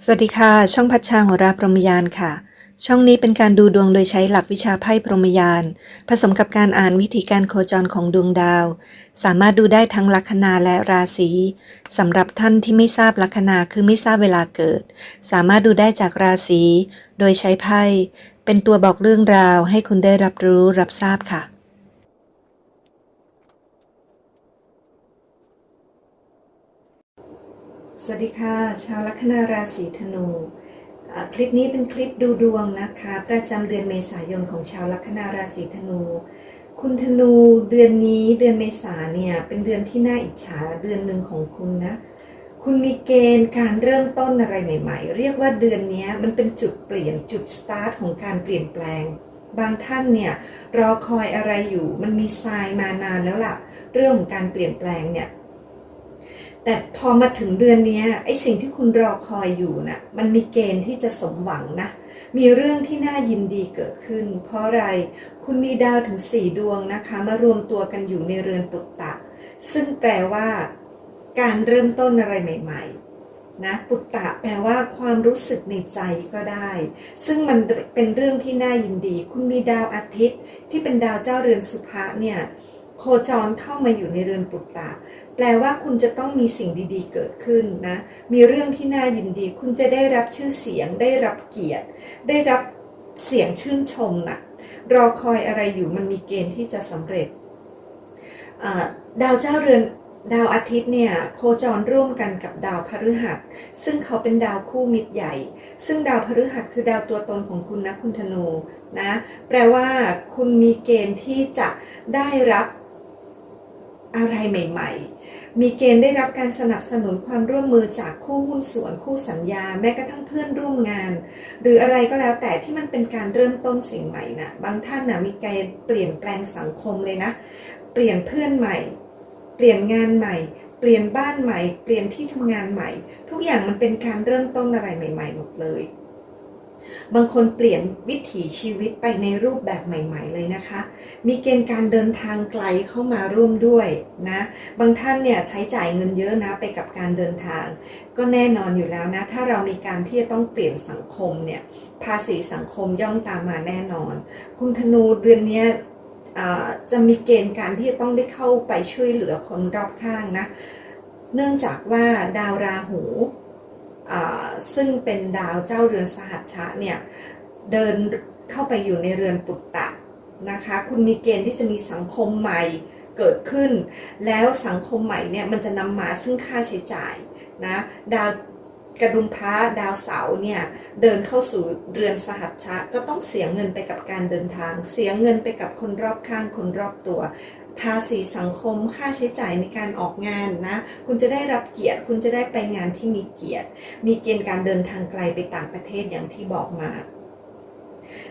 สวัสดีค่ะ ช่องพัชชาโหราพรหมยานค่ะ ช่องนี้เป็นการดูดวงโดยใช้หลักวิชาไพ่พรหมยานผสมกับการอ่านวิธีการโคจรของดวงดาว สามารถดูได้ทั้งลัคนาและราศีสำหรับท่านที่ไม่ทราบลัคนาคือไม่ทราบเวลาเกิด สามารถดูได้จากราศีโดยใช้ไพ่เป็นตัวบอกเรื่องราวให้คุณได้รับรู้รับทราบค่ะ สวัสดีค่ะ ชาวลัคนาราศีธนู คลิปนี้เป็นคลิปดูดวงนะคะ ประจำเดือนเมษายนของชาวลัคนาราศีธนู คุณธนูเดือนนี้เดือนเมษาเนี่ยเป็นเดือนที่น่าอิจฉาเดือนหนึ่งของคุณนะ คุณมีเกณฑ์การเริ่มต้นอะไรใหม่ ๆ เรียกว่าเดือนนี้มันเป็นจุดเปลี่ยนจุดสตาร์ทของการเปลี่ยนแปลง บางท่านเนี่ยรอคอยอะไรอยู่ มันมีทรายมานานแล้วล่ะ เรื่องของการเปลี่ยนแปลงเนี่ย แต่พอมาถึงเดือนนี้ไอ้สิ่งที่คุณรอคอยอยู่นะ่ะมันมีเกณฑ์ที่จะสมหวังนะ มีเรื่องที่น่ายินดีเกิดขึ้น เพราะอะไรคุณมีดาวถึง4ดวงนะคะ มารวมตัวกันอยู่ในเรือนปุตตะ ซึ่งแปลว่า การเริ่มต้นอะไรใหม่ ๆ นะปุตตะแปลว่าความรู้สึกในใจก็ได้ ซึ่งมันเป็นเรื่องที่น่ายินดี คุณมีดาวอาทิตย์ ที่เป็นดาวเจ้าเรือนสุภะเนี่ยโคจรเข้ามาอยู่ในเรือนปุตตะ แปลว่าคุณจะต้องมีสิ่งดีๆ เกิดขึ้นนะ มีเรื่องที่น่ายินดี คุณจะได้รับชื่อเสียง ได้รับเกียรติ ได้รับเสียงชื่นชมนะรอคอยอะไรอยู่มันมีเกณฑ์ที่จะสำเร็จ ดาวเจ้าเรือนดาวอาทิตย์เนี่ยโคจรร่วมกันกับดาวพฤหัส ซึ่งเขาเป็นดาวคู่มิตรใหญ่ ซึ่งดาวพฤหัสคือดาวตัวตนของคุณนะคุณธนูนะแปลว่าคุณมีเกณฑ์ที่จะได้รับอะไรใหม่ ๆ มีเกณฑ์ได้รับการสนับสนุนความร่วมมือจากคู่หุ้นส่วนคู่สัญญา แม้กระทั่งเพื่อนร่วมงาน หรืออะไรก็แล้วแต่ที่มันเป็นการเริ่มต้นสิ่งใหม่นะบางท่านนะมีการเปลี่ยนแปลงสังคมเลยนะ เปลี่ยนเพื่อนใหม่ เปลี่ยนงานใหม่ เปลี่ยนบ้านใหม่ เปลี่ยนที่ทำงานใหม่ ทุกอย่างมันเป็นการเริ่มต้นอะไรใหม่ ๆ หมดเลย บางคนเปลี่ยนวิถีชีวิตไปในรูปแบบใหม่ ๆ เลยนะคะ มีเกณฑ์การเดินทางไกลเข้ามาร่วมด้วยนะ บางท่านเนี่ยใช้จ่ายเงินเยอะนะไปกับการเดินทาง ก็แน่นอนอยู่แล้วนะ ถ้าเรามีการที่จะต้องเปลี่ยนสังคมเนี่ย ภาษีสังคมย่อมตามมาแน่นอน คุณธนูเดือนนี้จะมีเกณฑ์การที่จะต้องได้เข้าไปช่วยเหลือคนรอบข้างนะ เนื่องจากว่าดาวราหู ซึ่งเป็นดาวเจ้าเรือนสหัชชะเนี่ยเดินเข้าไปอยู่ในเรือนปุตตะนะคะคุณมีเกณฑ์ที่จะมีสังคมใหม่เกิดขึ้น แล้วสังคมใหม่เนี่ยมันจะนำมาซึ่งค่าใช้จ่ายนะดาวกระดุมพระดาวเสาเนี่ยเดินเข้าสู่เรือนสหัชชะก็ต้องเสียเงินไปกับการเดินทาง เสียเงินไปกับคนรอบข้างคนรอบตัว ภาษีสังคมค่าใช้จ่ายในการออกงานนะ คุณจะได้รับเกียรติ คุณจะได้ไปงานที่มีเกียรติ มีเกณฑ์การเดินทางไกลไปต่างประเทศอย่างที่บอกมา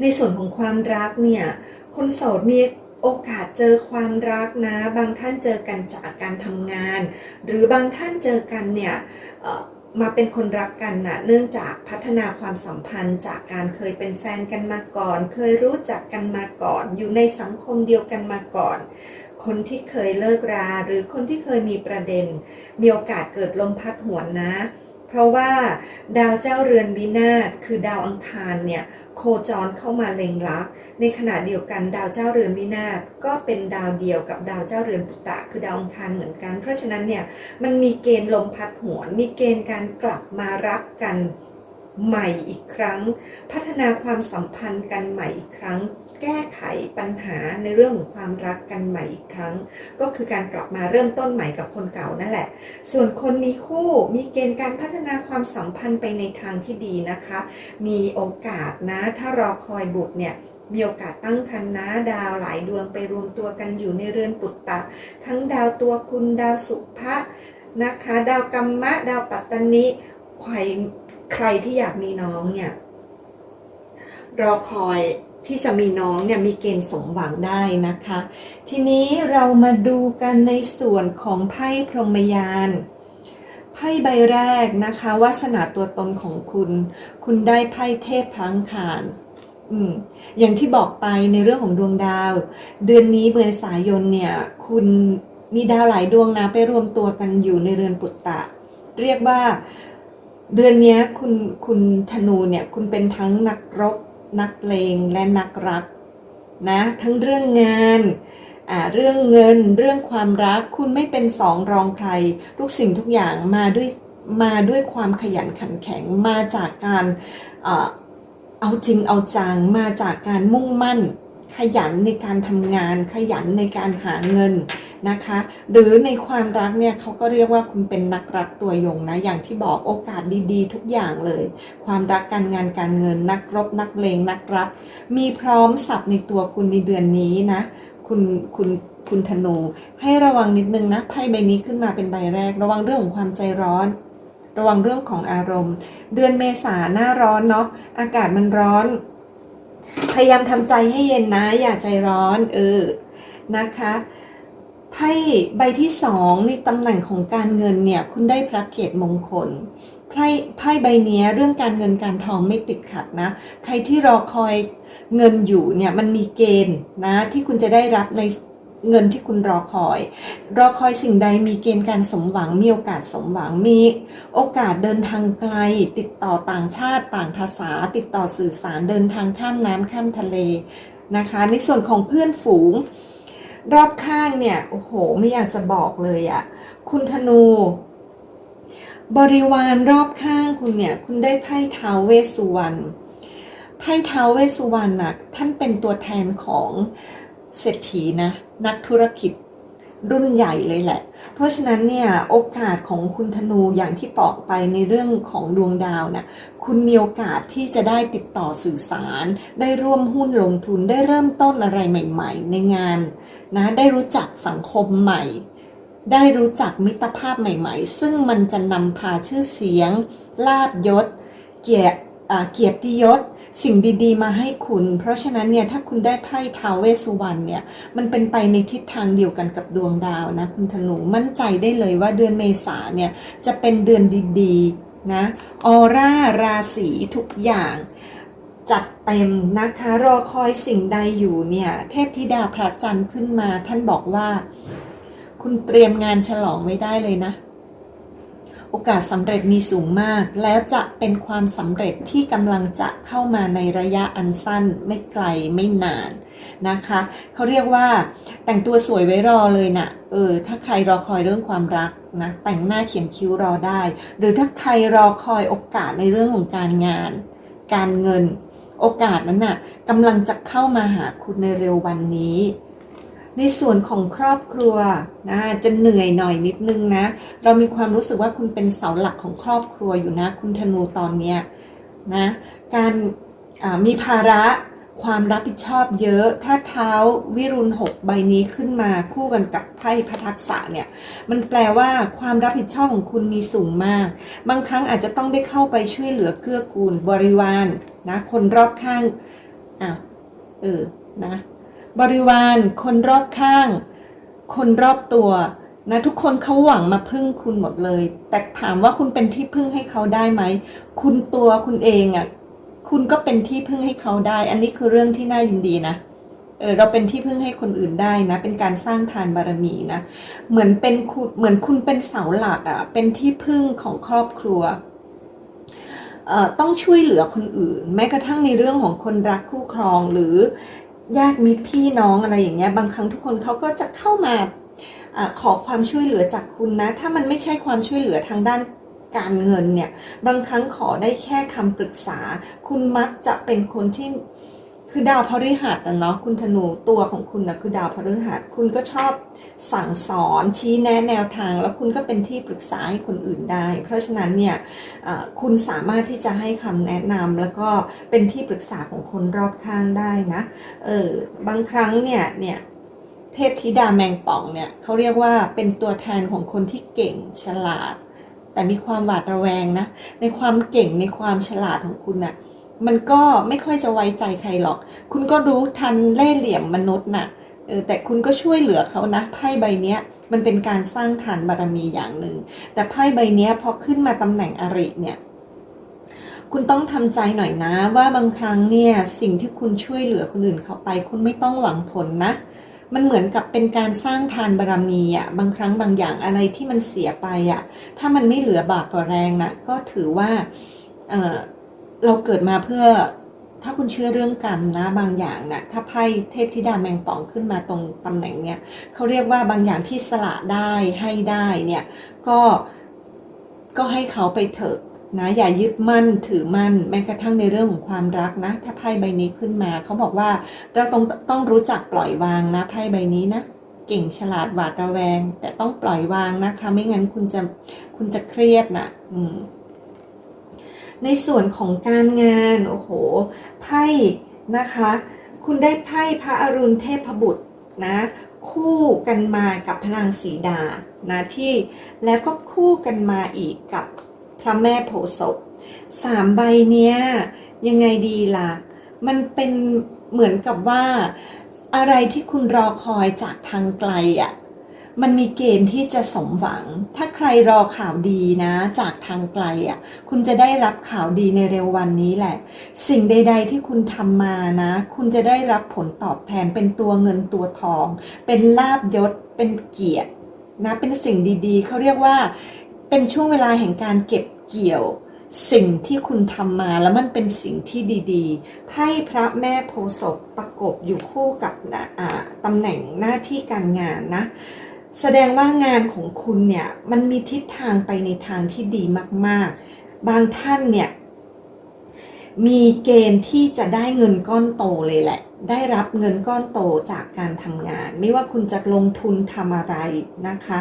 ในส่วนของความรักเนี่ย คนโสดมีโอกาสเจอความรักนะ บางท่านเจอกันจากการทำงาน หรือบางท่านเจอกันเนี่ยมาเป็นคนรักกันนะเนื่องจากพัฒนาความสัมพันธ์จากการเคยเป็นแฟนกันมาก่อน เคยรู้จักกันมาก่อน อยู่ในสังคมเดียวกันมาก่อน คนที่เคยเลิกรา หรือคนที่เคยมีประเด็น มีโอกาสเกิดลมพัดหวนนะ เพราะว่าดาวเจ้าเรือนวินาศคือดาวอังคารเนี่ยโคจรเข้ามาเล็งลัก ในขณะเดียวกันดาวเจ้าเรือนวินาศก็เป็นดาวเดียวกับดาวเจ้าเรือนปุตตะคือดาวอังคารเหมือนกัน เพราะฉะนั้นเนี่ยมันมีเกณฑ์ลมพัดหวน มีเกณฑ์การกลับมารักกัน ใหม่อีกครั้ง พัฒนาความสัมพันธ์กันใหม่อีกครั้ง แก้ไขปัญหาในเรื่องของความรักกันใหม่อีกครั้ง ก็คือการกลับมาเริ่มต้นใหม่กับคนเก่านั่นแหละ ส่วนคนมีคู่มีเกณฑ์การพัฒนาความสัมพันธ์ไปในทางที่ดีนะคะ มีโอกาสนะถ้ารอคอยบุตรเนี่ยมีโอกาสตั้งครรภ์นะดาวหลายดวงไปรวมตัวกันอยู่ในเรือนปุตตะ ทั้งดาวตัวคุณดาวสุภะนะคะ ดาวกัมมะ ดาวปัตตนิใคร ใครที่อยากมีน้องเนี่ย รอคอยที่จะมีน้องเนี่ยมีเกณฑ์สมหวังได้นะคะ ทีนี้เรามาดูกันในส่วนของไพ่พรหมยานไพ่ใบแรกนะคะวาสนาตัวตนของคุณ คุณได้ไพ่เทพพลังคารอืมอย่างที่บอกไปในเรื่องของดวงดาว เดือนนี้เมษายนเนี่ย คุณมีดาวหลายดวงนะไปรวมตัวกันอยู่ในเรือนปุตตะ เรียกว่า เดือนนี้คุณคุณธนูเนี่ยคุณเป็นทั้งนักรบ นักเลงและนักรักนะทั้งเรื่องงานอ่าเรื่องเงินเรื่องความรักคุณไม่เป็นสองรองใครทุกสิ่งทุกอย่างมาด้วยมาด้วยความขยันขันแข็งมาจากการเอาจริงเอาจังมาจากการมุ่งมั่น ขยันในการทำงาน ขยันในการหาเงินนะคะ หรือในความรักเนี่ยเขาก็เรียกว่าคุณเป็นนักรักตัวยงนะ อย่างที่บอกโอกาสดีๆ ทุกอย่างเลย ความรักการงานการเงิน นักรบนักเลงนักรัก มีพร้อมสับในตัวคุณในเดือนนี้นะคุณคุณคุณธนู ให้ระวังนิดนึงนะไพ่ใบนี้ขึ้นมาเป็นใบแรก ระวังเรื่องของความใจร้อนระวังเรื่องของอารมณ์ เดือนเมษาหน้าร้อนเนาะอากาศมันร้อน พยายามทำใจให้เย็นนะ อย่าใจร้อน เออ นะคะไพ่ใบที่สองในตำแหน่งของการเงินเนี่ย คุณได้พระเกียรติมงคลไพ่ไพ่ใบนี้เรื่องการเงินการทองไม่ติดขัดนะ ใครที่รอคอยเงินอยู่เนี่ยมันมีเกณฑ์นะที่คุณจะได้รับใน เงินที่คุณรอคอย รอคอยสิ่งใดมีเกณฑ์การสมหวัง มีโอกาสสมหวัง มีโอกาสเดินทางไกล ติดต่อต่างชาติต่างภาษา ติดต่อสื่อสารเดินทางข้ามน้ำข้ามทะเลนะคะ ในส่วนของเพื่อนฝูง รอบข้างเนี่ยโอ้โหไม่อยากจะบอกเลยอะคุณธนูบริวารรอบข้างคุณเนี่ย คุณได้ไพ่เท้าวเวสสุวรรณไพ่เท้าวเวสสุวรรณน่ะท่านเป็นตัวแทนของ เศรษฐีนะนักธุรกิจรุ่นใหญ่เลยแหละ เพราะฉะนั้นเนี่ยโอกาสของคุณธนูอย่างที่บอกไปในเรื่องของดวงดาวนะ่ะคุณมีโอกาสที่จะได้ติดต่อสื่อสาร ได้ร่วมหุ้นลงทุนได้เริ่มต้นอะไรใหม่ ๆ ในงานนะได้รู้จักสังคมใหม่ ได้รู้จักมิตรภาพใหม่ ๆ ซึ่งมันจะนำพาชื่อเสียง ลาบยศ เกียรติ เกียรติยศสิ่งดีๆ มาให้คุณ เพราะฉะนั้นเนี่ยถ้าคุณได้ไพ่ทาวเวสสุวรรณเนี่ยมันเป็นไปในทิศทางเดียวกันกับดวงดาวนะคุณธนูมั่นใจได้เลยว่าเดือนเมษาเนี่ยจะเป็นเดือนดีๆนะออร่าราศีทุกอย่าง จัดเต็มนะคะรอคอยสิ่งใดอยู่เนี่ยเทพธิดาพระจันทร์ขึ้นมา ท่านบอกว่า คุณเตรียมงานฉลองไว้ได้เลยนะ โอกาสสำเร็จมีสูงมาก แล้วจะเป็นความสำเร็จที่กำลังจะเข้ามาในระยะอันสั้นไม่ไกลไม่นานนะคะเขาเรียกว่าแต่งตัวสวยไว้รอเลยนะ่ะเออถ้าใครรอคอยเรื่องความรักนะแต่งหน้าเขียนคิ้วรอได้ หรือถ้าใครรอคอยโอกาสในเรื่องของการงาน การเงิน โอกาสนั้นน่ะกำลังจะเข้ามาหาคุณในเร็ววันนี้ ในส่วนของครอบครัวนะจะเหนื่อยหน่อยนิดนึงนะ เรามีความรู้สึกว่าคุณเป็นเสาหลักของครอบครัวอยู่นะ คุณธนูตอนเนี้ยนะการมีภาระความรับผิดชอบเยอะ ถ้าเท้าวิรุณหกใบนี้ขึ้นมาคู่กันกับไพ่พระทักษะเนี่ย มันแปลว่าความรับผิดชอบของคุณมีสูงมาก บางครั้งอาจจะต้องได้เข้าไปช่วยเหลือเกื้อกูลบริวารนะคนรอบข้างอ้าวเออนะ บริวาร คนรอบข้าง คนรอบตัวนะทุกคนเขาหวังมาพึ่งคุณหมดเลย แต่ถามว่าคุณเป็นที่พึ่งให้เขาได้ไหม คุณตัวคุณเองอะ่ะคุณก็เป็นที่พึ่งให้เขาได้ อันนี้คือเรื่องที่น่ายินดีนะเออเราเป็นที่พึ่งให้คนอื่นได้นะ เป็นการสร้างทานบารมีนะ เหมือนเป็นคุณเหมือนคุณเป็นเสาหลักอะ่ะ เป็นที่พึ่งของครอบครัวต้องช่วยเหลือคนอื่น แม้กระทั่งในเรื่องของคนรักคู่ครองหรือ ญาติมิตรพี่น้องอะไรอย่างเงี้ยบางครั้งทุกคนเขาก็จะเข้ามาอขอความช่วยเหลือจากคุณนะ ถ้ามันไม่ใช่ความช่วยเหลือทางด้านการเงินเนี่ย บางครั้งขอได้แค่คำปรึกษา คุณมักจะเป็นคนที่ คือดาวพฤหัสนะเนาะคุณธนูตัวของคุณนะคือดาวพฤหัสคุณก็ชอบสั่งสอนชี้แนะแนวทาง แล้วคุณก็เป็นที่ปรึกษาให้คนอื่นได้ เพราะฉะนั้นเนี่ยคุณสามารถที่จะให้คำแนะนำแล้วก็เป็นที่ปรึกษาของคนรอบข้างได้นะเออบางครั้งเนี่ยเนี่ยเทพธิดาแมงป่องเนี่ยเขาเรียกว่าเป็นตัวแทนของคนที่เก่งฉลาด แต่มีความหวาดระแวงนะในความเก่งในความฉลาดของคุณนะ่ะ มันก็ไม่ค่อยจะไว้ใจใครหรอก คุณก็รู้ทันเล่ห์เหลี่ยมมนุษย์น่ะเออแต่คุณก็ช่วยเหลือเขานะไพ่ใบเนี้ยมันเป็นการสร้างฐานบารมีอย่างหนึ่ง แต่ไพ่ใบเนี้ยพอขึ้นมาตำแหน่งอริเนี่ย คุณต้องทำใจหน่อยนะ ว่าบางครั้งเนี่ยสิ่งที่คุณช่วยเหลือคนอื่นเขาไป คุณไม่ต้องหวังผลนะ มันเหมือนกับเป็นการสร้างทานบารมีอะบางครั้งบางอย่างอะไรที่มันเสียไปอะถ้ามันไม่เหลือบากกว่าแรงนะก็ถือว่าเออ เราเกิดมาเพื่อถ้าคุณเชื่อเรื่องกรรมนะบางอย่างนะถ้าไพ่เทพธิดาแมงป่องขึ้นมาตรงตำแหน่งเนี้ยเขาเรียกว่าบางอย่างที่สละได้ให้ได้เนี่ยก็ก็ให้เขาไปเถอะนะอย่ายึดมั่นถือมั่นแม้กระทั่งในเรื่องของความรักนะ ถ้าไพ่ใบนี้ขึ้นมา เขาบอกว่าเราต้องต้องรู้จักปล่อยวางนะไพ่ใบนี้นะ เก่งฉลาดหวาดระแวง แต่ต้องปล่อยวางนะคะ ไม่งั้นคุณจะคุณจะเครียดน่ะ อืม ในส่วนของการงาน โอ้โห ไพ่นะคะ คุณได้ไพ่พระอรุณเทพบุตรนะ คู่กันมากับพลังสีดา นะที่ แล้วก็คู่กันมาอีกกับพระแม่โพศพสามใบเนี้ยยังไงดีล่ะ มันเป็นเหมือนกับว่าอะไรที่คุณรอคอยจากทางไกลอะ่ะ มันมีเกณฑ์ที่จะสมหวัง ถ้าใครรอข่าวดีนะ จากทางไกลอะ คุณจะได้รับข่าวดีในเร็ววันนี้แหละ สิ่งใด ๆ ที่คุณทำมานะ คุณจะได้รับผลตอบแทนเป็นตัวเงินตัวทอง เป็นลาบยศ เป็นเกียรตินะ เป็นสิ่งดีๆ เขาเรียกว่า เป็นช่วงเวลาแห่งการเก็บเกี่ยวสิ่งที่คุณทำมาแล้วมันเป็นสิ่งที่ดีๆไพ่พระแม่โพศพประกบอยู่คู่กับนะตำแหน่งหน้าที่การงานนะ แสดงว่างานของคุณเนี่ยมันมีทิศทางไปในทางที่ดีมาก ๆ บางท่านเนี่ยมีเกณฑ์ที่จะได้เงินก้อนโตเลยแหละ ได้รับเงินก้อนโตจากการทำงาน ไม่ว่าคุณจะลงทุนทำอะไรนะคะ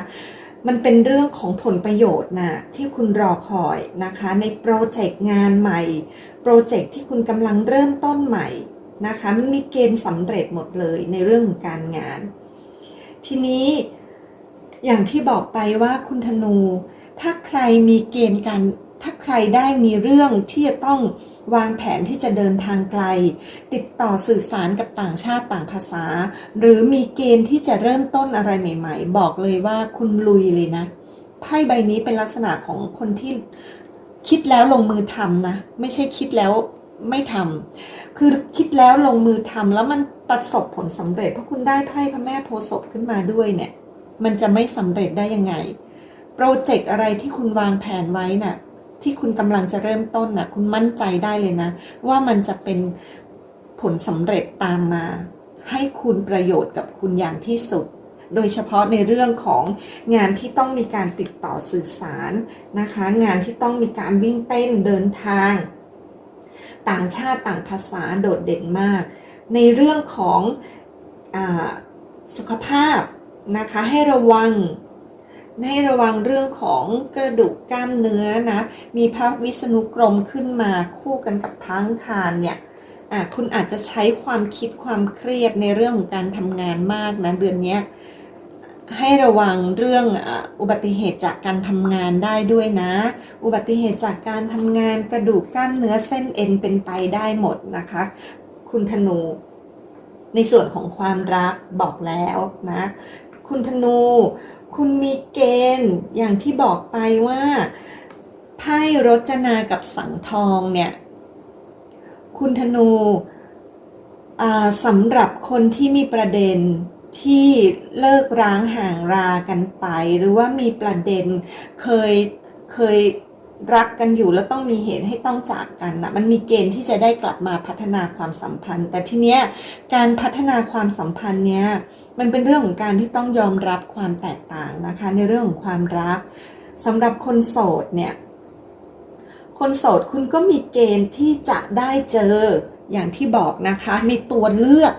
มันเป็นเรื่องของผลประโยชน์นะที่คุณรอคอยนะคะ ในโปรเจกต์งานใหม่ โปรเจกต์ที่คุณกำลังเริ่มต้นใหม่นะคะ มันมีเกณฑ์สำเร็จหมดเลยในเรื่องของการงาน ทีนี้ อย่างที่บอกไปว่าคุณธนู ถ้าใครมีเกณฑ์การถ้าใครได้มีเรื่องที่จะต้องวางแผนที่จะเดินทางไกล ติดต่อสื่อสารกับต่างชาติต่างภาษา หรือมีเกณฑ์ที่จะเริ่มต้นอะไรใหม่ ๆ บอกเลยว่าคุณลุยเลยนะไพ่ใบนี้เป็นลักษณะของคนที่คิดแล้วลงมือทำนะ ไม่ใช่คิดแล้วไม่ทำคือคิดแล้วลงมือทำแล้วมันประสบผลสำเร็จเพราะคุณได้ไพ่พระแม่โพศพขึ้นมาด้วยเนี่ย มันจะไม่สำเร็จได้ยังไง โปรเจกต์อะไรที่คุณวางแผนไว้น่ะที่คุณกำลังจะเริ่มต้นน่ะคุณมั่นใจได้เลยนะ ว่ามันจะเป็นผลสำเร็จตามมา ให้คุณประโยชน์กับคุณอย่างที่สุด โดยเฉพาะในเรื่องของงานที่ต้องมีการติดต่อสื่อสารนะคะ งานที่ต้องมีการวิ่งเต้นเดินทาง ต่างชาติต่างภาษาโดดเด่นมาก ในเรื่องของอสุขภาพ นะคะให้ระวังให้ระวังเรื่องของกระดูกกล้ามเนื้อนะ มีพระวิษณุกรมขึ้นมาคู่กันกับพังคารเนี่ยคุณอาจจะใช้ความคิดความเครียดในเรื่องของการทำงานมากนะเดือนนี้ให้ระวังเรื่องอุบัติเหตุจากการทำงานได้ด้วยนะ อุบัติเหตุจากการทำงานกระดูกกล้ามเนื้อเส้นเอ็นเป็นไปได้หมดนะคะ คุณธนูในส่วนของความรักบอกแล้วนะ คุณธนู คุณมีเกณฑ์อย่างที่บอกไปว่าไพ่รจนากับสังทองเนี่ย คุณธนูสำหรับคนที่มีประเด็นที่เลิกร้างห่างรากันไป หรือว่ามีประเด็นเคยเคย รักกันอยู่แล้วต้องมีเหตุให้ต้องจากกันนะมันมีเกณฑ์ที่จะได้กลับมาพัฒนาความสัมพันธ์ แต่ทีเนี้ยการพัฒนาความสัมพันธ์เนี้ยมันเป็นเรื่องของการที่ต้องยอมรับความแตกต่างนะคะ ในเรื่องของความรักสำหรับคนโสดเนี่ยคนโสดคุณก็มีเกณฑ์ที่จะได้เจออย่างที่บอกนะคะ มีตัวเลือก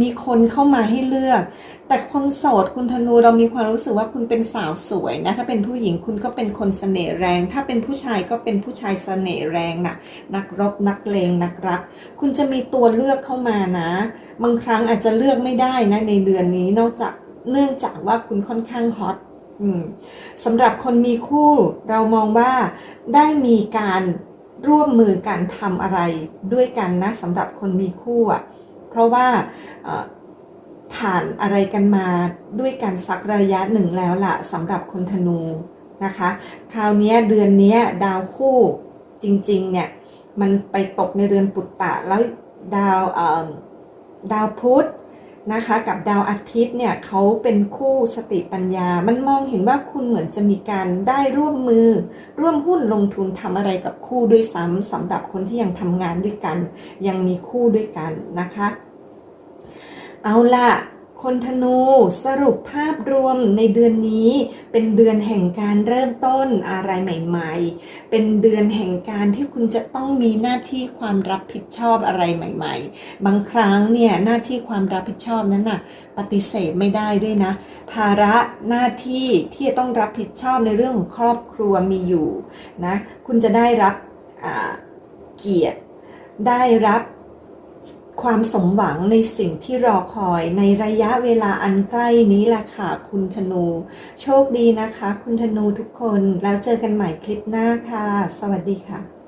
มีคนเข้ามาให้เลือก แต่คนโสดคุณธนูเรามีความรู้สึกว่าคุณเป็นสาวสวยนะถ้าเป็นผู้หญิงคุณก็เป็นคนเสน่ห์แรง ถ้าเป็นผู้ชายก็เป็นผู้ชายเสน่ห์แรงนะนักรบนักเลงนักรัก คุณจะมีตัวเลือกเข้ามานะ บางครั้งอาจจะเลือกไม่ได้นะในเดือนนี้นอกจากเนื่องจากว่าคุณค่อนข้างฮอตสำหรับคนมีคู่เรามองว่าได้มีการร่วมมือกันทำอะไรด้วยกันนะสำหรับคนมีคู่อะ เพราะว่าผ่านอะไรกันมาด้วยกันสักระยะหนึ่งแล้วล่ะสำหรับคนธนูนะคะ คราวนี้เดือนนี้ดาวคู่จริงๆเนี่ยมันไปตกในเรือนปุตตะแล้วดาวดาวพุธ นะคะกับดาวอาทิตย์เนี่ยเขาเป็นคู่สติปัญญา มันมองเห็นว่าคุณเหมือนจะมีการได้ร่วมมือ ร่วมหุ้นลงทุนทำอะไรกับคู่ด้วยซ้ำสำหรับคนที่ยังทำงานด้วยกัน ยังมีคู่ด้วยกันนะคะ เอาล่ะ คนธนูสรุปภาพรวมในเดือนนี้เป็นเดือนแห่งการเริ่มต้นอะไรใหม่ๆ เป็นเดือนแห่งการที่คุณจะต้องมีหน้าที่ความรับผิดชอบอะไรใหม่ ๆ บางครั้งเนี่ยหน้าที่ความรับผิดชอบนั้นน่ะปฏิเสธไม่ได้ด้วยนะ ภาระหน้าที่ที่จะต้องรับผิดชอบในเรื่องของครอบครัวมีอยู่นะคุณจะได้รับเกียรติได้รับ ความสมหวังในสิ่งที่รอคอยในระยะเวลาอันใกล้นี้แหละค่ะ คุณธนู โชคดีนะคะ คุณธนูทุกคนแล้วเจอกันใหม่คลิปหน้าค่ะ สวัสดีค่ะ